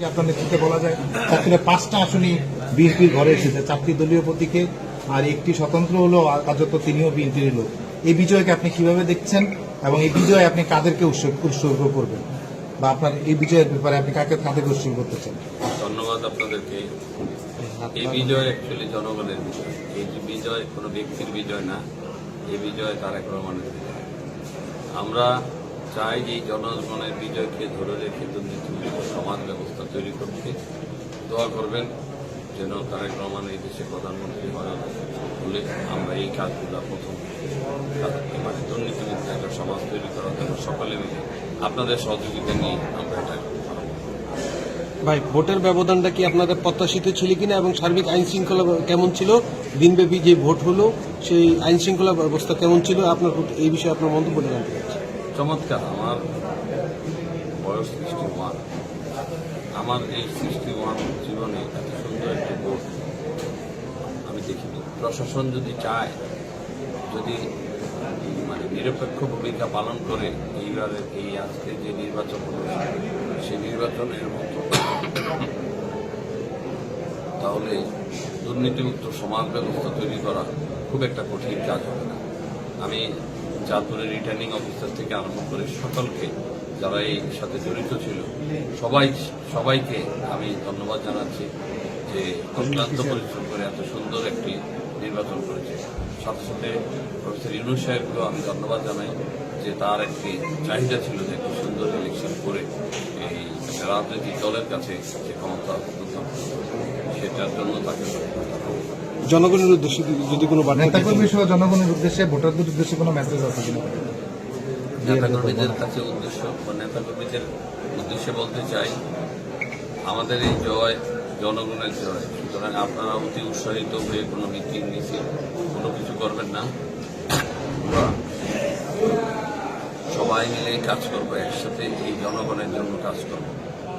যে আপনার নেতৃত্বে বলা যায় চারটি পাঁচটা আসনই বিএনপির ঘরে এসেছে। চারটি দলীয় প্রতীকে আর একটি স্বতন্ত্র হলো আর কার্যত তিনিও বিএনপির লোক। এই বিজয়কে আপনি কীভাবে দেখছেন এবং এই বিজয়ে আপনি কাদেরকে উৎসর্গ করবেন? বা আপনার এই বিজয়ের ব্যাপারে আপনি কাকে, কাদেরকে উৎসর্গ করতে চান? ধন্যবাদ আপনাদেরকে। এই বিজয় অ্যাকচুয়ালি জনগণের বিজয়। এই যে বিজয় কোনো ব্যক্তির বিজয় না, এই বিজয় তারেক রহমানের বিজয়। আমরা চাই যে জনগণের বিজয়কে ধরে রেখে দুর্নীতিমুক্ত সমাজ তৈরি করতে দোয়া করবেন যেন তারেক রহমান এই দেশে প্রধানমন্ত্রী হয় হলে আমরা এই কাজগুলো প্রথম মানে দুর্নীতিমুক্ত একটা সমাজ তৈরি করার জন্য সকলে মিলে আপনাদের সহযোগিতা নিয়ে আমরা এটা ভাই ভোটের ব্যবধানটা কি আপনাদের প্রত্যাশিত ছিল কিনা এবং সার্বিক আইন শৃঙ্খলা কেমন ছিল? দিনব্যাপী যে ভোট হলো সেই আইন শৃঙ্খলা ব্যবস্থা কেমন ছিল? আপনার এই বিষয়ে আপনার মন্তব্য জানতে চাচ্ছি। চমৎকার। আমার বয়স সৃষ্টি আমার এই সৃষ্টি ওয়ান জীবনে এত সুন্দর একটি ভোট আমি দেখিনি। প্রশাসন যদি চায়, যদি মানে নিরপেক্ষ ভূমিকা পালন করে এইবারে এই আজকে যে নির্বাচন হলো সেই নির্বাচনের মতো, তাহলে দুর্নীতিমুক্ত সমাজ ব্যবস্থা তৈরি করা খুব একটা কঠিন কাজ হবে না। আমি চাঁদপুরের রিটার্নিং অফিসার থেকে আরম্ভ করে সকলকে যারা এই সাথে জড়িত ছিল, সবাই সবাইকে আমি ধন্যবাদ জানাচ্ছি যে অক্লান্ত পরিশ্রম করে এত সুন্দর একটি নির্বাচন করেছে। সাথে সাথে প্রফেসর ইউনুস সাহেবকেও আমি ধন্যবাদ জানাই যে তার একটি চাহিদা ছিল যে একটি সুন্দর ইলেকশন করে এই রাজনৈতিক দলের কাছে যে ক্ষমতা সেটার জন্য তাকে জনগণের উদ্দেশ্যে যদি- কোনো নেতাকর্মী সহ জনগণের উদ্দেশ্যে ভোটারদের উদ্দেশ্যে কোনো মেসেজ আছে কিনা? নেতাকর্মীদের কাছে উদ্দেশ্য বা নেতাকর্মীদের উদ্দেশ্যে বলতে চাই আমাদের এই জয়, জনগণের জয়। সুতরাং আপনারা অতি উৎসাহিত হয়ে কোনো মিটিং মিছিল কোনো কিছু করবেন না। সবাই মিলে কাজ করব, একসাথে এই জনগণের জন্য কাজ করব।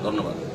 ধন্যবাদ।